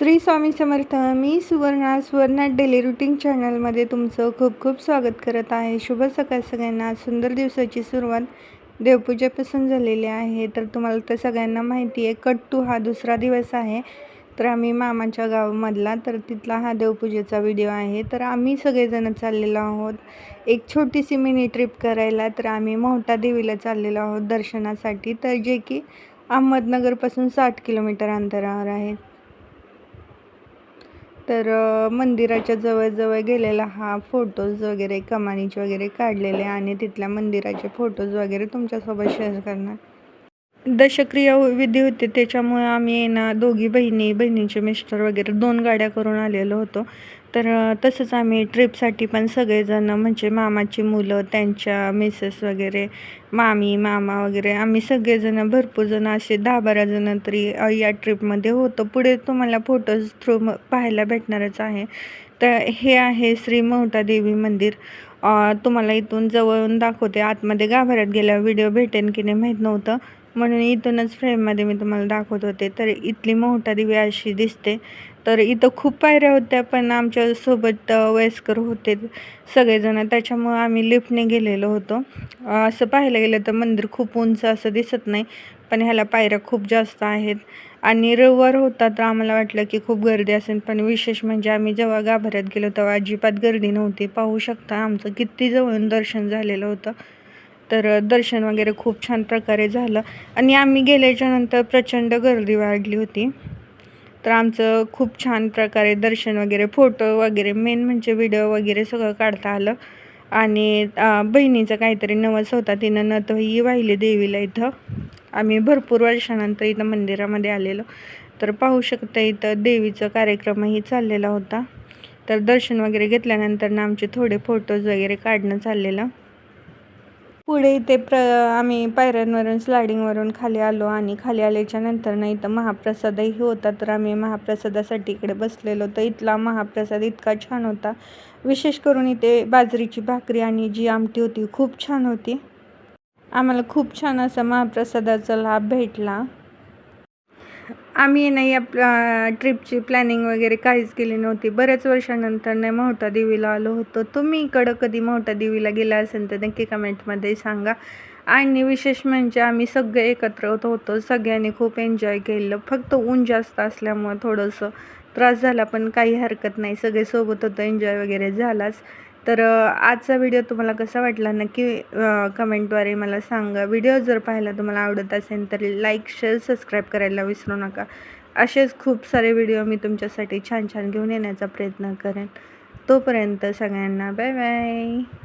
श्री स्वामी समर्थ मी Suvarna Suvarna daily routine चॅनलमध्ये तुमचं खूप खूप स्वागत करत आहे. शुभ सकाळ सगळ्यांना. सुंदर दिवसाची सुरुवात देवपूजेपासून झालेली आहे. तर तुम्हाला तर सगळ्यांना माहिती आहे कट्टू हा दुसरा दिवस आहे. तर आम्ही मामाच्या गावामधला तर तिथला हा देवपूजेचा व्हिडिओ आहे. तर आम्ही सगळेजण चाललेलो आहोत एक छोटीशी मिनी ट्रिप करायला. तर आम्ही मोहटा देवीला चाललेलो आहोत दर्शनासाठी. तर जे की अहमदनगरपासून साठ किलोमीटर अंतरावर आहे. तर मंदिराच्या जवळजवळ गेलेला हा फोटोज वगैरे कमानीचे वगैरे काढलेले आणि तिथल्या मंदिराचे फोटोज वगैरे तुमच्यासोबत शेअर करणार. दशक्रिया विधी होते. त्याच्यामुळे आम्ही ना दोघी बहिणी बहिणीचे मिस्टर वगैरे दोन गाड्या करून आलेलो होतो. तर तसंच आम्ही ट्रिपसाठी पण सगळेजण म्हणजे मामाची मुलं त्यांच्या मिसेस वगैरे मामी मामा वगैरे आम्ही सगळेजण भरपूर जण असे दहा बारा जण तरी या ट्रिपमध्ये होतो. पुढे तुम्हाला फोटोज थ्रू पाहायला भेटणारच आहे. तर हे आहे श्री मोहटा देवी मंदिर. तुम्हाला इथून जवळून दाखवते. आतमध्ये गाभाऱ्यात गेल्यावर व्हिडिओ भेटेन की नाही माहीत नव्हतं. म्हणून इथूनच फ्रेममध्ये मी तुम्हाला दाखवत होते. तर इथली मोठा दिवी अशी दिसते. तर इथं खूप पायऱ्या होत्या पण आमच्यासोबत वयस्कर होते सगळेजण. त्याच्यामुळं आम्ही लिफ्टने गेलेलो होतो. असं पाहायला गेलं तर मंदिर खूप उंच असं दिसत नाही पण ह्याला पायऱ्या खूप जास्त आहेत. आणि रविवार होता तर आम्हाला वाटलं की खूप गर्दी असेल पण विशेष म्हणजे आम्ही जेव्हा गाभाऱ्यात गेलो तेव्हा अजिबात गर्दी नव्हती. पाहू शकता आमचं किती जवळून दर्शन झालेलं होतं. तर दर्शन वगैरे खूप छान प्रकारे झालं. आणि आम्ही गेल्याच्यानंतर प्रचंड गर्दी वाढली होती. तर आमचं खूप छान प्रकारे दर्शन वगैरे फोटो वगैरे मेन म्हणजे व्हिडिओ वगैरे सगळं काढता आलं. आणि बहिणीचं काहीतरी नवस होता तिनं नतही वाहिली देवीला इथं. आम्ही भरपूर वर्षानंतर इथं मंदिरामध्ये आलेलो. तर पाहू शकता इथं देवीचा कार्यक्रमही चाललेला होता. तर दर्शन वगैरे घेतल्यानंतर ना आमचे थोडे फोटोज वगैरे काढणं चाललेलं. पुढे इथे प्र आम्ही पायऱ्यांवरून स्लायडिंगवरून खाली आलो आणि खाली आल्याच्यानंतर ना इथं महाप्रसादही होता. तर आम्ही महाप्रसादासाठी इकडे बसलेलो. तर इथला महाप्रसाद इतका छान होता. विशेष करून इथे बाजरीची भाकरी आणि जी आमटी होती खूप छान होती. आम्हाला खूप छान असा महाप्रसादाचा लाभ भेटला. आम्ही नाही या ट्रिपची प्लॅनिंग वगैरे काहीच केली नव्हती. बऱ्याच वर्षानंतर नाही मोहटा देवीला आलो होतो. तुम्ही इकडं कधी मोहटा देवीला गेला असेल तर नक्की कमेंटमध्ये सांगा. आणि विशेष म्हणजे आम्ही सगळे एकत्र होत होतो. सगळ्यांनी खूप एन्जॉय केलं. फक्त ऊन जास्त असल्यामुळं थोडंसं त्रास झाला पण काही हरकत नाही. सगळे सोबत होतं एन्जॉय वगैरे झालाच. तर आजचा व्हिडिओ तुम्हाला कसा वाटला? नक्की कमेंटद्वारे मला सांगा. व्हिडिओ जर पाहायला तुम्हाला आवडत असेल तर लाईक शेअर सबस्क्राईब करायला विसरू नका. असेच खूप सारे व्हिडिओ मी तुमच्यासाठी छान छान घेऊन येण्याचा प्रयत्न करेन. तोपर्यंत सगळ्यांना बाय बाय